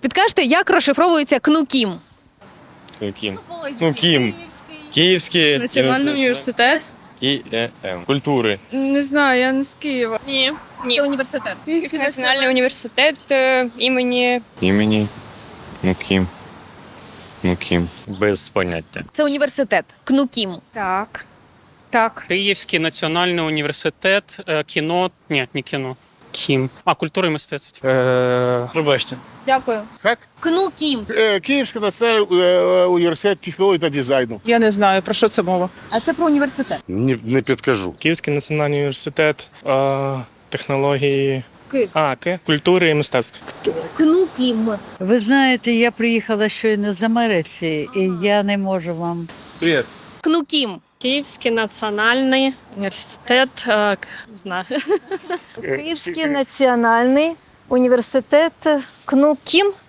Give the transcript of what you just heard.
Підкажете, як розшифровується КНУКІМ? Ну, Кім. Ну, Кім. Київський Національний університет. КІЕМ. Культури. Не знаю, я не з Києва. Ні. Це університет. Київський національний університет е, імені Імені. Ну Кім. Ну Кім. Без поняття. Це університет. КНУКІМ. так. Так. Київський національний університет е, кіно. Ні, не кіно. Кім. А, культури і мистецтв. Пробачте. Дякую. Як? КНУКІМ. Е, Київський національний е, університет технології та дизайну. Я не знаю, про що це мова. А це про університет. Не, не підкажу. Київський національний університет е, технології а, К, культури і мистецтв. КНУКІМ. Ви знаєте, я приїхала щойно з Америці, і я не можу вам. Привіт. КНУКІМ. Київський національний університет. е, Не знаю. Київський національний університет КНУКІМ.